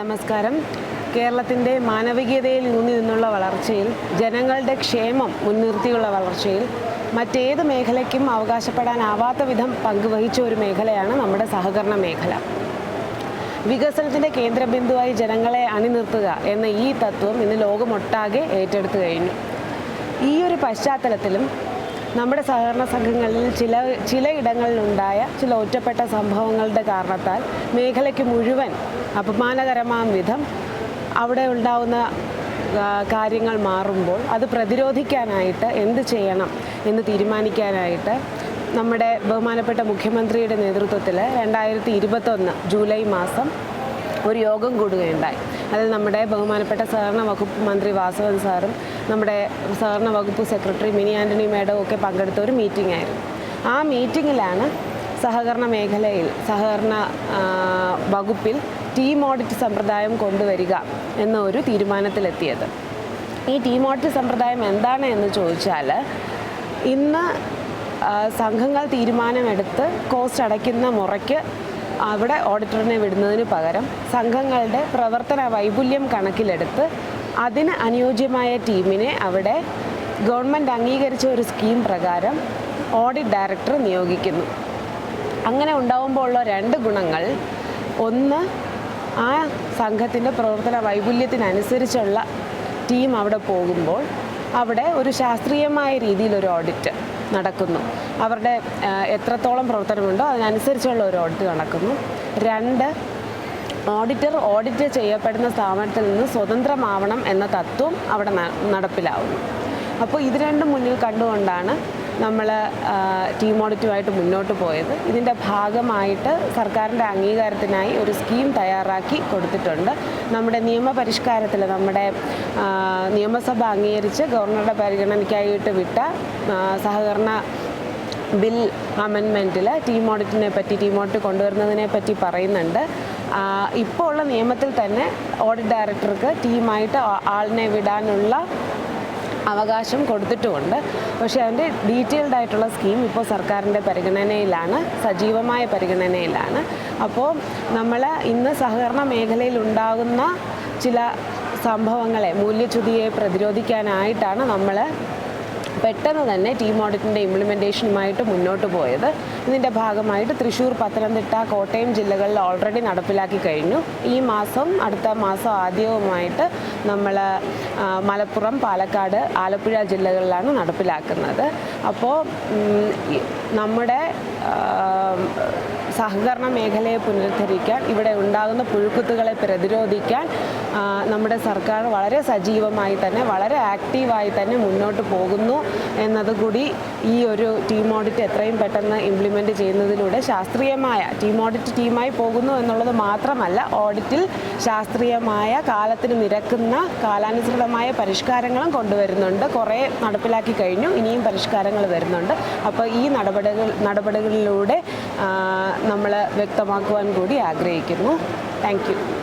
നമസ്കാരം. കേരളത്തിന്റെ മാനവികതയിൽ ഊന്നി നിന്നുള്ള വളർച്ചയിൽ ജനങ്ങളുടെ ക്ഷേമം മുൻനിർത്തിയുള്ള വളർച്ചയിൽ മറ്റേത് മേഖലയ്ക്കും അവകാശപ്പെടാനാവാത്ത വിധം പങ്കുവഹിച്ച ഒരു മേഖലയാണ് നമ്മുടെ സഹകരണ മേഖല. വികസനത്തിന്റെ കേന്ദ്രബിന്ദുവായി ജനങ്ങളെ അണിനിർത്തുക എന്ന ഈ തത്വം ഇന്ന് ലോകമൊട്ടാകെ ഏറ്റെടുത്തു കഴിഞ്ഞു. ഈ ഒരു പശ്ചാത്തലത്തിലും നമ്മുടെ സഹകരണ സംഘങ്ങളിൽ ചില ചിലയിടങ്ങളിലുണ്ടായ ചില ഒറ്റപ്പെട്ട സംഭവങ്ങളുടെ കാരണത്താൽ മേഖലയ്ക്ക് മുഴുവൻ അപമാനകരമാം വിധം അവിടെ ഉണ്ടാവുന്ന കാര്യങ്ങൾ മാറുമ്പോൾ അത് പ്രതിരോധിക്കാനായിട്ട് എന്ത് ചെയ്യണം എന്ന് തീരുമാനിക്കാനായിട്ട് നമ്മുടെ ബഹുമാനപ്പെട്ട മുഖ്യമന്ത്രിയുടെ നേതൃത്വത്തിൽ രണ്ടായിരത്തി ഇരുപത്തൊന്ന് ജൂലൈ മാസം ഒരു യോഗം കൂടുകയുണ്ടായി. അതിൽ നമ്മുടെ ബഹുമാനപ്പെട്ട സഹകരണ വകുപ്പ് മന്ത്രി വാസവൻ സാറും നമ്മുടെ സഹകരണ വകുപ്പ് സെക്രട്ടറി മിനി ആന്റണി മേഡവും ഒക്കെ പങ്കെടുത്ത ഒരു മീറ്റിംഗ് ആയിരുന്നു. ആ മീറ്റിങ്ങിലാണ് സഹകരണ മേഖലയിൽ സഹകരണ വകുപ്പിൽ ടീം ഓഡിറ്റ് സമ്പ്രദായം കൊണ്ടുവരിക എന്ന ഒരു തീരുമാനത്തിലെത്തിയത്. ഈ ടീം ഓഡിറ്റ് സമ്പ്രദായം എന്താണ് എന്ന് ചോദിച്ചാൽ ഇന്ന് സംഘങ്ങൾ തീരുമാനമെടുത്ത് കോസ്റ്റ് അടയ്ക്കുന്ന മുറയ്ക്ക് അവിടെ ഓഡിറ്ററിനെ വിടുന്നതിന് പകരം സംഘങ്ങളുടെ പ്രവർത്തന വൈപുല്യം കണക്കിലെടുത്ത് അതിന് അനുയോജ്യമായ ടീമിനെ അവിടെ ഗവൺമെന്റ് അംഗീകരിച്ച ഒരു സ്കീം പ്രകാരം ഓഡിറ്റ് ഡയറക്ടർ നിയോഗിക്കുന്നു. അങ്ങനെ ഉണ്ടാകുമ്പോൾ ഉള്ള രണ്ട് ഗുണങ്ങൾ. ഒന്ന് ആ സംഘത്തിന്റെ പ്രവർത്തന വൈപുല്യത്തിനനുസരിച്ചുള്ള ടീം അവിടെ പോകുമ്പോൾ അവിടെ ഒരു ശാസ്ത്രീയമായ രീതിയിൽ ഒരു ഓഡിറ്റ് നടക്കുന്നു. അവരുടെ എത്രത്തോളം പ്രവർത്തനമുണ്ടോ അതിനനുസരിച്ചുള്ള ഒരു ഓഡിറ്റ് നടക്കുന്നു. രണ്ട് ഓഡിറ്റർ ഓഡിറ്റ് ചെയ്യപ്പെടുന്ന സ്ഥാപനത്തിൽ നിന്ന് സ്വതന്ത്രമാവണം എന്ന തത്വം അവിടെ നടപ്പിലാവുന്നു. അപ്പോൾ ഇത് രണ്ടും മുന്നിൽ കണ്ടുകൊണ്ടാണ് നമ്മൾ ടീം ഓഡിറ്റുമായിട്ട് മുന്നോട്ട് പോയത്. ഇതിന്റെ ഭാഗമായിട്ട് സർക്കാരിന്റെ അംഗീകാരത്തിനായി ഒരു സ്കീം തയ്യാറാക്കി കൊടുത്തിട്ടുണ്ട്. നമ്മുടെ നിയമപരിഷ്കാരത്തിൽ നമ്മുടെ നിയമസഭ അംഗീകരിച്ച് ഗവർണറുടെ പരിഗണനയ്ക്കായിട്ട് വിട്ട സഹകരണ ബിൽ അമെൻമെന്റിൽ ടീം ഓഡിറ്റിനെ പറ്റി ടീം ഓഡിറ്റ് കൊണ്ടുവരുന്നതിനെ പറ്റി പറയുന്നുണ്ട്. ഇപ്പോൾ ഉള്ള നിയമത്തിൽ തന്നെ ഓഡിറ്റ് ഡയറക്ടർക്ക് ടീമായിട്ട് ആളിനെ വിടാനുള്ള അവകാശം കൊടുത്തിട്ടുമുണ്ട്. പക്ഷേ അതിന്റെ ഡീറ്റെയിൽഡ് ആയിട്ടുള്ള സ്കീം ഇപ്പോൾ സർക്കാരിന്റെ പരിഗണനയിലാണ് സജീവമായ പരിഗണനയിലാണ്. അപ്പോൾ നമ്മൾ ഇന്ന് സഹകരണ മേഖലയിൽ ഉണ്ടാകുന്ന ചില സംഭവങ്ങളെ മൂല്യച്യുതിയെ പ്രതിരോധിക്കാനായിട്ടാണ് നമ്മൾ പെട്ടെന്ന് തന്നെ ടീം ഓഡിറ്റിന്റെ ഇംപ്ലിമെന്റേഷനുമായിട്ട് മുന്നോട്ട് പോയത്. ഇതിന്റെ ഭാഗമായിട്ട് തൃശ്ശൂർ പത്തനംതിട്ട കോട്ടയം ജില്ലകളിൽ ഓൾറെഡി നടപ്പിലാക്കി കഴിഞ്ഞു. ഈ മാസം അടുത്ത മാസം ആദ്യവുമായിട്ട് നമ്മൾ മലപ്പുറം പാലക്കാട് ആലപ്പുഴ ജില്ലകളിലാണ് നടപ്പിലാക്കുന്നത്. അപ്പോൾ നമ്മുടെ സഹകരണ മേഖലയെ പുനരുദ്ധരിക്കാൻ ഇവിടെ ഉണ്ടാകുന്ന പുഴുക്കുത്തുകളെ പ്രതിരോധിക്കാൻ നമ്മുടെ സർക്കാർ വളരെ സജീവമായി തന്നെ വളരെ ആക്റ്റീവായി തന്നെ മുന്നോട്ട് പോകുന്നു എന്നതുകൂടി ഈ ഒരു ടീം ഓഡിറ്റ് എത്രയും പെട്ടെന്ന് ഇംപ്ലിമെന്റ് ചെയ്യുന്നതിലൂടെ ശാസ്ത്രീയമായ ടീം ഓഡിറ്റ് ടീമായി പോകുന്നു എന്നുള്ളത് മാത്രമല്ല ഓഡിറ്റിൽ ശാസ്ത്രീയമായ കാലത്തിന് നിരക്കുന്ന കാലാനുസൃതമായ പരിഷ്കാരങ്ങളും കൊണ്ടുവരുന്നുണ്ട്. കുറേ നടപ്പിലാക്കി കഴിഞ്ഞു ഇനിയും പരിഷ്കാരങ്ങൾ വരുന്നുണ്ട്. അപ്പോൾ ഈ നടപടികൾ നടപടികളിലൂടെ നമ്മൾ വ്യക്തമാക്കുവാൻ കൂടി ആഗ്രഹിക്കുന്നു. താങ്ക്